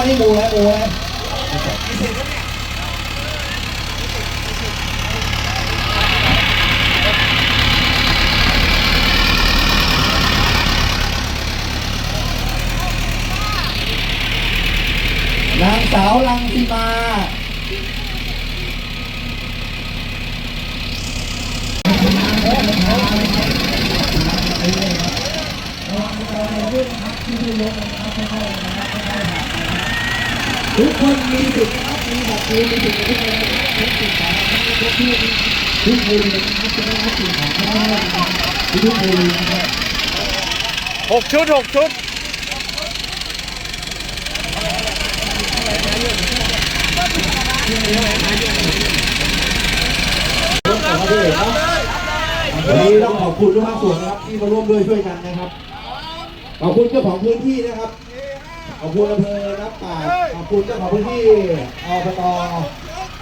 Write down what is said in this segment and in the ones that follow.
อันนี้มูแล้วหมูแล้วนางสาวลังสีมาทุ ทุกคนมีสิทธิ์นะครับมีบัตรมีสิทธิ์ทุกคนทุกสิ่งของทุกที่ทุกคนนะครับจะได้รับสิ่งของไม่ได้นะครับทุกคนนะครับหกชุดหกชุดร่วมกับมาด้วยครับวันนี้ต้องขอบคุณทุกภาคส่วนนะครับที่มาร่วมด้วยช่วยกันนะครับ ขอบคุณเจ้าของพื้นที่นะครับ ขอบคุณอำเภอน้ำป่าดขอบคุณเจ้าของพื้นที่อบต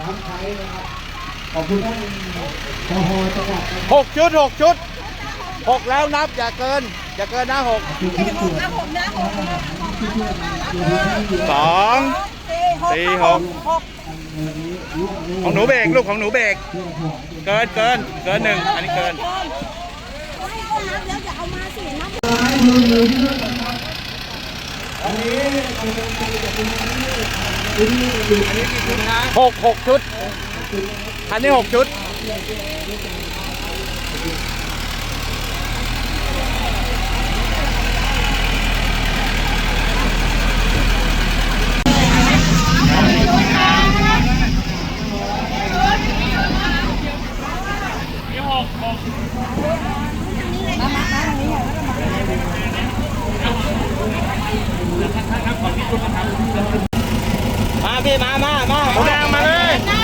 น้ำไทยนะครับ ขอบคุณท่านพอจังหวัดนะครับหกชุดหกชุดหกแล้วนับอย่าเกิน อย่าเกินนะหกขอบคุณทุกส่วนที่ช่วยกันดูที่สองสี่หกของหนูเบรกลูกของหนูเบรกเกินเกินเกินหนึ่งอันนี้เกิน หกหกชุด อันนี้หกชุดหกหก มาพี่มามามาหมูแดงมาเลยได้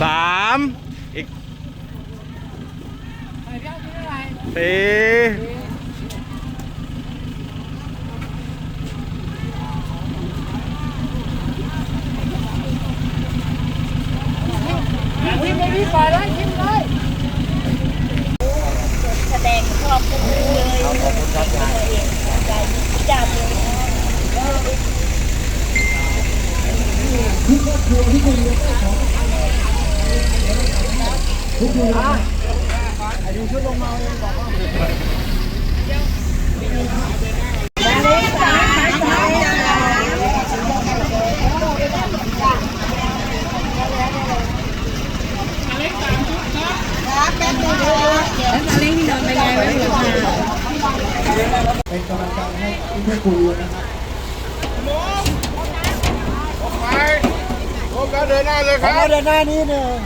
ไเลยได้ได้เลยอยู่ที่เขาเมื่อกี้ม้าถ่ายส่งหน้ารถสามอีกสี่แสดงชอบกันเลยขอบคุณครับยายใจจับเลย เป็นกำลังใจให้ที่เพื่อนคุยนะครับผมก็เดินหน้าเลยครับเดินหน้านี้หนึ่ง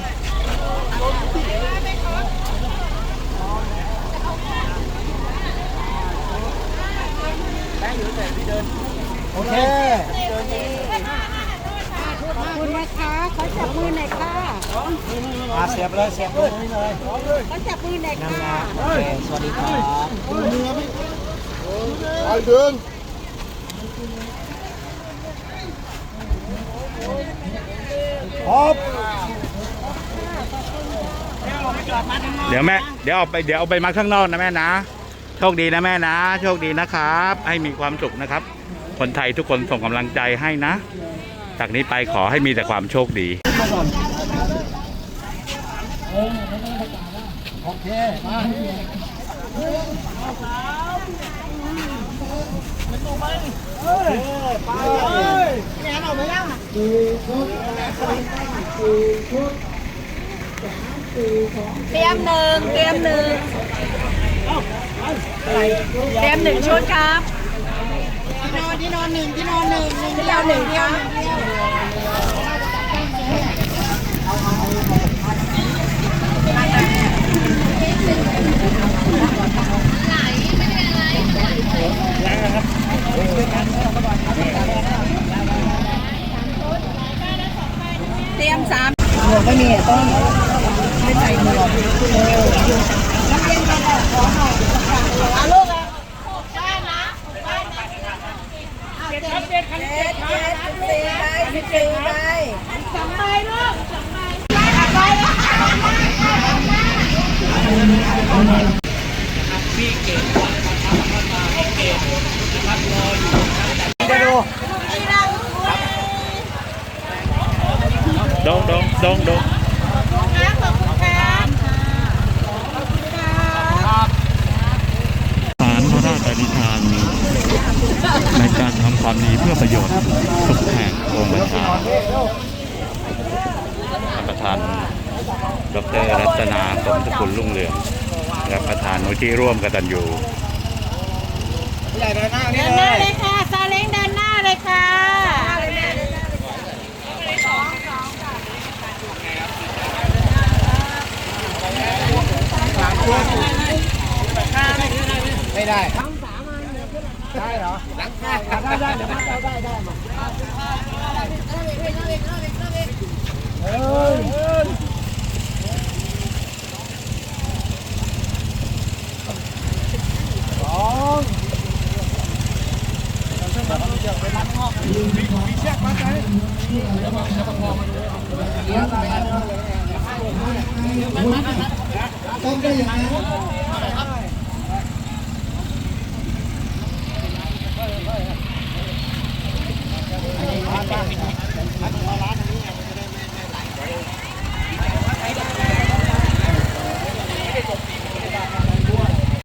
โอเค ขอบคุณนะคะขอจับมือหน่อยค่ะมาเสียบเลยเสียบเลยนี่เลยขอจับมือหน่อยค่ะ โอเคสวัสดีครับไปเดินครบเดี๋ยวแม่เดี๋ยวเอาไปเดี๋ยวเอาไปมาข้างนอกนะแม่นะ โชคดีนะแม่นะ โชคดีนะครับ ให้มีความสุขนะครับ คนไทยทุกคนส่งกำลังใจให้นะ จากนี้ไปขอให้มีแต่ความโชคดี โอเค มาสี่ชุดสี่ชุดเตรียมหนึ่งเตรียมหนึ่งเตรียมหนึ่งชุดครับ นอนที่นอนหนึ่งที่นอนหนึ่งที่นอนหนึ่งครับเตรียมสามไม่มีต้นไม่ใส่หมวกเออน้ำเย็นมาแดดขอหน่อยอาลูอะได้นะได้นะ เจ็ดครับเจ็ดครับเจ็ดเจ็ดสี่ใบสิบสี่ใบสองใบลูกสองใบใบดงดงดงดง ดรรัตนาสมสกุลลุ่งเรืองและประธานมูลที่ร่วมกันอยู่เดินหน้าเลยค่ะซาเล้งเดินหน้าเลยค่ะไม่ได้ทั้งสามอันได้เหรอได้ได้เดี๋ยวมาได้ได้มา รันงอกมีมีเชกมัดไหมแล้วมาแล้วมาพอมาดูมันมัดมัดต้องได้ยังไงร้านร้านร้าน